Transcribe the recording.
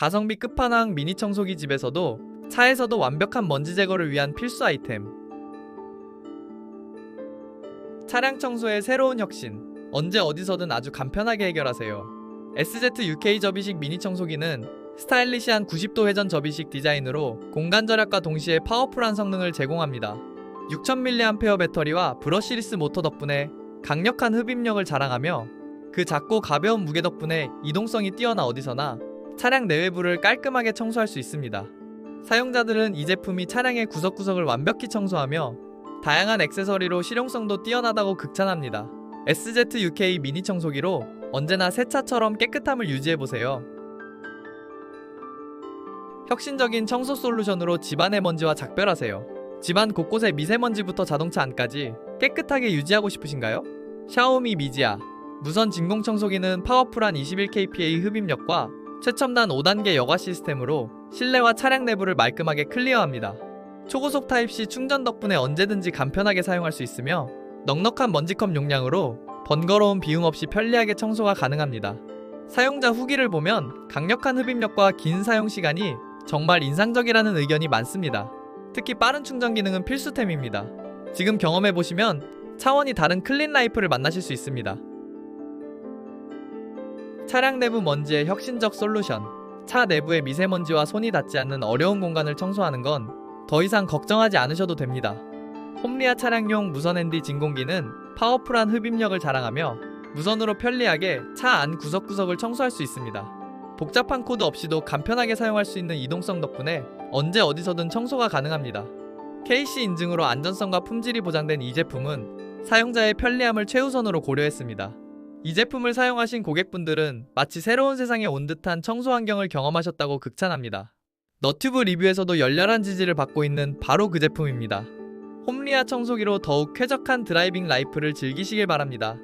가성비 끝판왕 미니 청소기 집에서도 차에서도 완벽한 먼지 제거를 위한 필수 아이템. 차량 청소의 새로운 혁신. 언제 어디서든 아주 간편하게 해결하세요. SZ UK 접이식 미니 청소기는 스타일리시한 90도 회전 접이식 디자인으로 공간 절약과 동시에 파워풀한 성능을 제공합니다. 6000mAh 배터리와 브러시리스 모터 덕분에 강력한 흡입력을 자랑하며 그 작고 가벼운 무게 덕분에 이동성이 뛰어나 어디서나 차량 내외부를 깔끔하게 청소할 수 있습니다. 사용자들은 이 제품이 차량의 구석구석을 완벽히 청소하며 다양한 액세서리로 실용성도 뛰어나다고 극찬합니다. SZ-UK 미니 청소기로 언제나 새 차처럼 깨끗함을 유지해보세요. 혁신적인 청소 솔루션으로 집안의 먼지와 작별하세요. 집안 곳곳의 미세먼지부터 자동차 안까지 깨끗하게 유지하고 싶으신가요? 샤오미 미지아 무선 진공 청소기는 파워풀한 21kPa 흡입력과 최첨단 5단계 여과 시스템으로 실내와 차량 내부를 말끔하게 클리어합니다. 초고속 타입C 충전 덕분에 언제든지 간편하게 사용할 수 있으며 넉넉한 먼지컵 용량으로 번거로운 비용 없이 편리하게 청소가 가능합니다. 사용자 후기를 보면 강력한 흡입력과 긴 사용 시간이 정말 인상적이라는 의견이 많습니다. 특히 빠른 충전 기능은 필수템입니다. 지금 경험해 보시면 차원이 다른 클린 라이프를 만나실 수 있습니다. 차량 내부 먼지의 혁신적 솔루션. 차 내부의 미세먼지와 손이 닿지 않는 어려운 공간을 청소하는 건 더 이상 걱정하지 않으셔도 됩니다. 홈리아 차량용 무선 핸디 진공기는 파워풀한 흡입력을 자랑하며 무선으로 편리하게 차 안 구석구석을 청소할 수 있습니다. 복잡한 코드 없이도 간편하게 사용할 수 있는 이동성 덕분에 언제 어디서든 청소가 가능합니다. KC 인증으로 안전성과 품질이 보장된 이 제품은 사용자의 편리함을 최우선으로 고려했습니다. 이 제품을 사용하신 고객분들은 마치 새로운 세상에 온 듯한 청소 환경을 경험하셨다고 극찬합니다. 너튜브 리뷰에서도 열렬한 지지를 받고 있는 바로 그 제품입니다. 홈리아 청소기로 더욱 쾌적한 드라이빙 라이프를 즐기시길 바랍니다.